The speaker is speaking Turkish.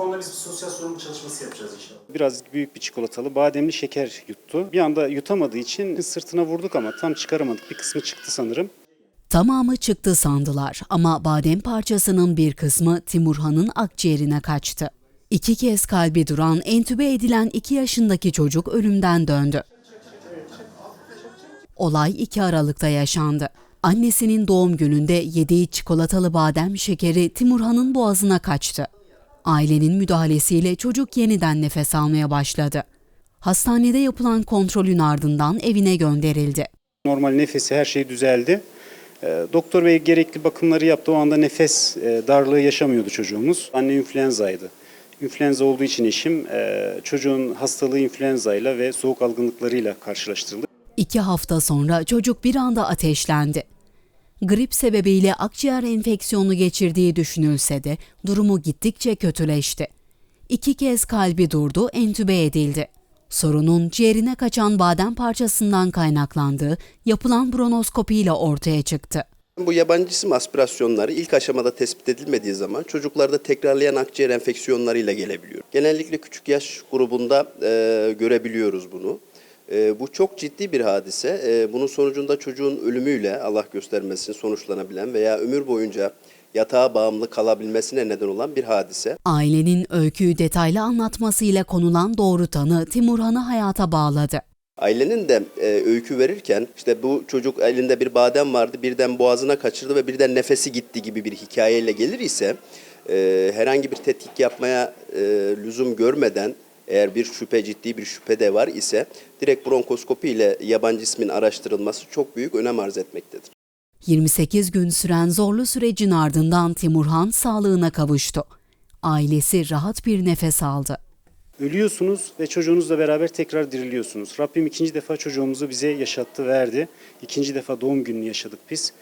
konuda biz bir sosyal sorumlu çalışması yapacağız inşallah. Biraz büyük bir çikolatalı bademli şeker yuttu. Bir anda yutamadığı için sırtına vurduk ama tam çıkaramadık. Bir kısmı çıktı sanırım. Tamamı çıktı sandılar ama badem parçasının bir kısmı Timurhan'ın akciğerine kaçtı. İki kez kalbi duran, entübe edilen 2 yaşındaki çocuk ölümden döndü. Olay 2 Aralık'ta yaşandı. Annesinin doğum gününde yediği çikolatalı badem şekeri Timurhan'ın boğazına kaçtı. Ailenin müdahalesiyle çocuk yeniden nefes almaya başladı. Hastanede yapılan kontrolün ardından evine gönderildi. Normal nefesi her şey düzeldi. Ee, Doktor bey gerekli bakımları yaptı. O anda nefes e, darlığı yaşamıyordu çocuğumuz. Anne influenzaydı. İnfluenza olduğu için eşim e, çocuğun hastalığı influenzayla ve soğuk algınlıklarıyla karşılaştırıldı. İki hafta sonra çocuk bir anda ateşlendi. Grip sebebiyle akciğer enfeksiyonu geçirdiği düşünülse de durumu gittikçe kötüleşti. İki kez kalbi durdu, entübe edildi. Sorunun ciğerine kaçan badem parçasından kaynaklandığı yapılan bronoskopiyle ortaya çıktı. Bu yabancı cisim aspirasyonları ilk aşamada tespit edilmediği zaman çocuklarda tekrarlayan akciğer enfeksiyonlarıyla gelebiliyor. Genellikle küçük yaş grubunda e, görebiliyoruz bunu. E, bu çok ciddi bir hadise. E, bunun sonucunda çocuğun ölümüyle Allah göstermesin sonuçlanabilen veya ömür boyunca yatağa bağımlı kalabilmesine neden olan bir hadise. Ailenin öyküyü detaylı anlatmasıyla konulan doğru tanı Timurhan'ı hayata bağladı. Ailenin de e, öykü verirken işte bu çocuk elinde bir badem vardı birden boğazına kaçırdı ve birden nefesi gitti gibi bir hikayeyle gelir ise e, herhangi bir tetkik yapmaya e, lüzum görmeden eğer bir şüphe ciddi bir şüphe de var ise direkt bronkoskopi ile yabancı ismin araştırılması çok büyük önem arz etmektedir. 28 gün süren zorlu sürecin ardından Timurhan sağlığına kavuştu. Ailesi rahat bir nefes aldı. Ölüyorsunuz ve çocuğunuzla beraber tekrar diriliyorsunuz. Rabbim ikinci defa çocuğumuzu bize yaşattı, verdi. İkinci defa doğum gününü yaşadık biz.